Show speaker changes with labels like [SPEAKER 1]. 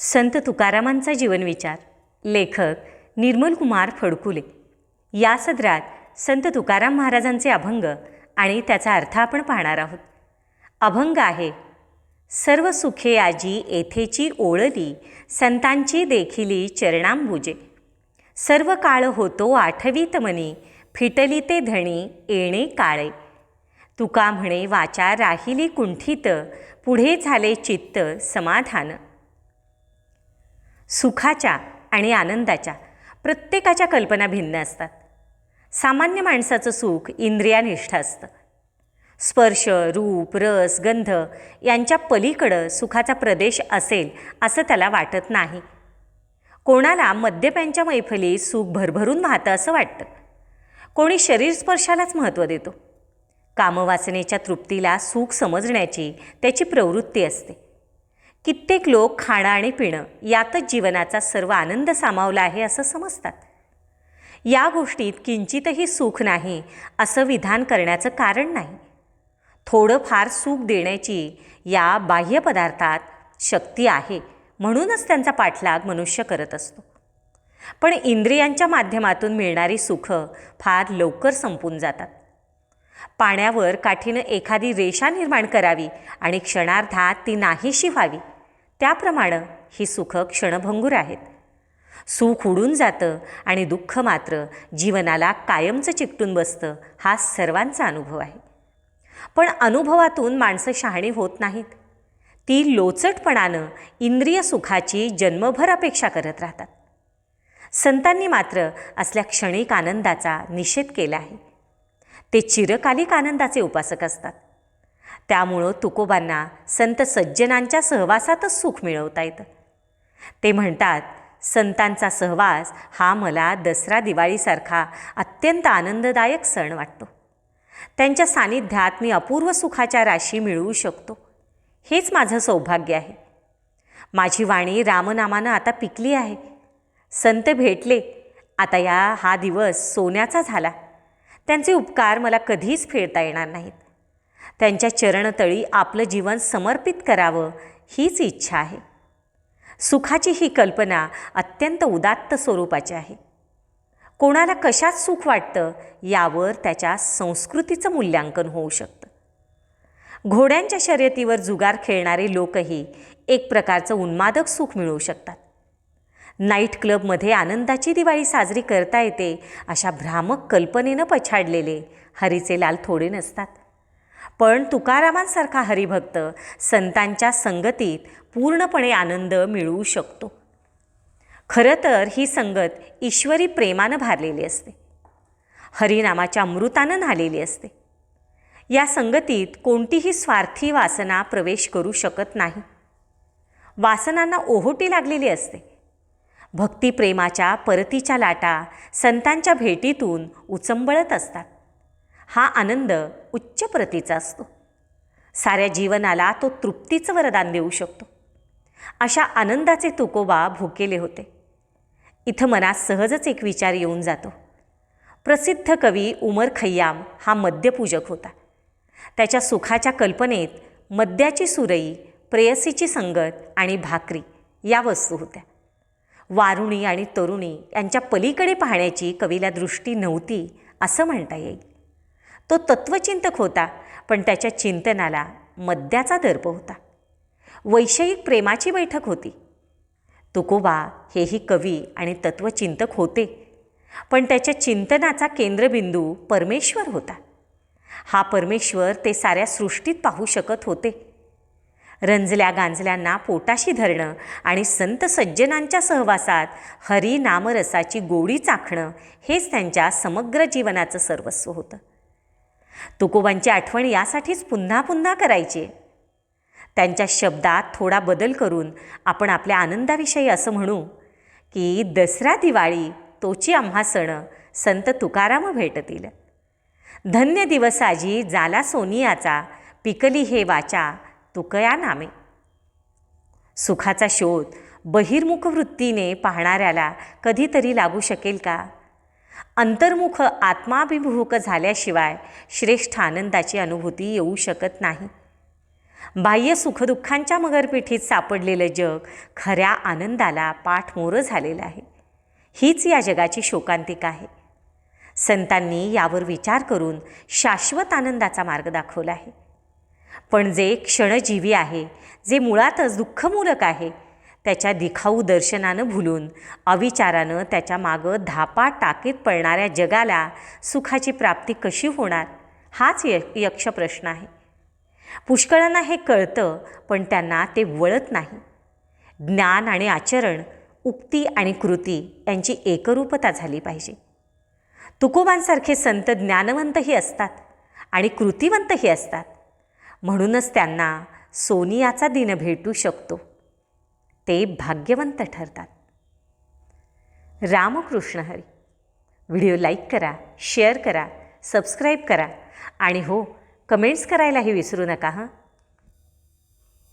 [SPEAKER 1] संत तुकारामांचा जीवनविचार. लेखक निर्मलकुमार फडकुले. या सदरात संत तुकाराम महाराजांचे अभंग आणि त्याचा अर्थ आपण पाहणार आहोत. अभंग आहे सर्व सुखे आजी येथेची ओळली संतांची देखिली चरणांबुजे. सर्व काळ होतो आठवीत मनी फिटली ते धणी येणे काळे. तुका म्हणे वाचा राहिली कुंठित पुढे झाले चित्त समाधान. सुखाच्या आणि आनंदाच्या प्रत्येकाच्या कल्पना भिन्न असतात. सामान्य माणसाचं सुख इंद्रियानिष्ठ असतं. स्पर्श रूप रस गंध यांच्या पलीकडं सुखाचा प्रदेश असेल असं त्याला वाटत नाही. कोणाला मद्यप्यांच्या मैफलीत सुख भरभरून वाहतं असं वाटतं. कोणी शरीर स्पर्शालाच महत्त्व देतो. कामवासनेच्या तृप्तीला सुख समजण्याची त्याची प्रवृत्ती असते. कित्येक लोक खाणं आणि पिणं यातच जीवनाचा सर्व आनंद सामावला आहे असं समजतात. या गोष्टीत किंचितही सुख नाही असं विधान करण्याचं कारण नाही. थोडंफार सुख देण्याची या बाह्य पदार्थात शक्ती आहे म्हणूनच त्यांचा पाठलाग मनुष्य करत असतो. पण इंद्रियांच्या माध्यमातून मिळणारी सुखं फार लवकर संपून जातात. पाण्यावर काठीनं एखादी रेषा निर्माण करावी आणि क्षणार्धात ती नाहीशी व्हावी. त्याप्रमाणे ही सुख क्षणभंगूर आहेत. सुख उडून जातं आणि दुःख मात्र जीवनाला कायमचं चिकटून बसतं हा सर्वांचा अनुभव आहे. पण अनुभवातून माणसं शहाणी होत नाहीत. ती लोचटपणानं इंद्रिय सुखाची जन्मभर अपेक्षा करत राहतात. संतांनी मात्र असल्या क्षणिक आनंदाचा निषेध केला आहे. ते चिरकालिक आनंदाचे उपासक असतात. त्यामुळं तुकोबांना संत सज्जनांच्या सहवासातच सुख मिळवता येतं. ते म्हणतात संतांचा सहवास हा मला दसरा दिवाळीसारखा अत्यंत आनंददायक सण वाटतो. त्यांच्या सानिध्यात मी अपूर्व सुखाच्या राशी मिळवू शकतो. हेच माझं सौभाग्य आहे. माझी वाणी रामनामानं आता पिकली आहे. संत भेटले आता या हा दिवस सोन्याचा झाला. त्यांचे उपकार मला कधीच फेडता येणार नाहीत. त्यांच्या चरणतळी आपलं जीवन समर्पित करावं हीच इच्छा आहे. सुखाची ही कल्पना अत्यंत उदात्त स्वरूपाची आहे. कोणाला कशात सुख वाटतं यावर त्याच्या संस्कृतीचं मूल्यांकन होऊ शकतं. घोड्यांच्या शर्यतीवर जुगार खेळणारे लोकही एक प्रकारचं उन्मादक सुख मिळवू शकतात. नाईट क्लबमध्ये आनंदाची दिवाळी साजरी करता येते अशा भ्रामक कल्पनेनं पछाडलेले हरीचे लाल थोडे नसतात. पण तुकारामांसारखा हरिभक्त संतांच्या संगतीत पूर्णपणे आनंद मिळवू शकतो. खरं तर ही संगत ईश्वरी प्रेमानं भारलेली असते. हरिनामाच्या अमृतानं न्हालेली असते. या संगतीत कोणतीही स्वार्थी वासना प्रवेश करू शकत नाही. वासनांना ओहोटी लागलेली असते. भक्तिप्रेमाच्या परतीच्या लाटा संतांच्या भेटीतून उचंबळत असतात. हा आनंद उच्च प्रतीचा असतो. साऱ्या जीवनाला तो तृप्तीचं वरदान देऊ शकतो. अशा आनंदाचे तुकोबा भुकेले होते. इथं मनात सहजच एक विचार येऊन जातो. प्रसिद्ध कवी उमर खय्याम हा मद्यपूजक होता. त्याच्या सुखाच्या कल्पनेत मद्याची सुरई प्रेयसीची संगत आणि भाकरी या वस्तू होत्या. वारुणी आणि तरुणी यांच्या पलीकडे पाहण्याची कवीला दृष्टी नव्हती असं म्हणता येईल. तो तत्वचिंतक होता पण त्याच्या चिंतनाला मद्याचा दर्प होता. वैषयिक प्रेमाची बैठक होती. तुकोबा हेही कवी आणि तत्वचिंतक होते पण त्याच्या चिंतनाचा केंद्रबिंदू परमेश्वर होता. हा परमेश्वर ते साऱ्या सृष्टीत पाहू शकत होते. रंजल्या गांजल्यांना पोटाशी धरणं आणि संत सज्जनांच्या सहवासात हरी नामरसाची गोडी चाखणं हेच त्यांच्या समग्र जीवनाचं सर्वस्व होतं. तुकोबांची आठवण यासाठीच पुन्हा पुन्हा करायची. त्यांच्या शब्दात थोडा बदल करून आपण आपल्या आनंदाविषयी असं म्हणू की दसरा दिवाळी तोची आम्हा सण संत तुकाराम भेटतील. धन्य दिवसाजी जाला सोनियाचा पिकली हे वाचा तुकया नामे. सुखाचा शोध बहिर्मुख वृत्तीने पाहणाऱ्याला कधीतरी लागू शकेल का? अंतर्मुख आत्माभिमुख झाल्याशिवाय श्रेष्ठ आनंदाची अनुभूती येऊ शकत नाही. बाह्य सुखदुःखांच्या मगरपिठीत सापडलेलं जग खऱ्या आनंदाला पाठमोरं झालेलं आहे. हीच या जगाची शोकांतिका आहे. संतांनी यावर विचार करून शाश्वत आनंदाचा मार्ग दाखवला आहे. पण जे क्षणजीवी आहे जे मुळातच दुःखमूलक आहे त्याच्या दिखाऊ दर्शनानं भुलून अविचारानं त्याच्या मागं धापा टाकीत पळणाऱ्या जगाला सुखाची प्राप्ती कशी होणार? हाच य यक्ष प्रश्न आहे. पुष्कळांना हे कळतं पण त्यांना ते वळत नाही. ज्ञान आणि आचरण उक्ती आणि कृती यांची एकरूपता झाली पाहिजे. तुकोबांसारखे संत ज्ञानवंतही असतात आणि कृतिवंतही असतात. म्हणूनच त्यांना सोनियाचा दिन भेटू शकतो. ते भाग्यवंत ठरतात. रामकृष्ण हरी. व्हिडिओ लाईक करा शेअर करा सबस्क्राईब करा आणि हो कमेंट्स करायलाही विसरू नका हां?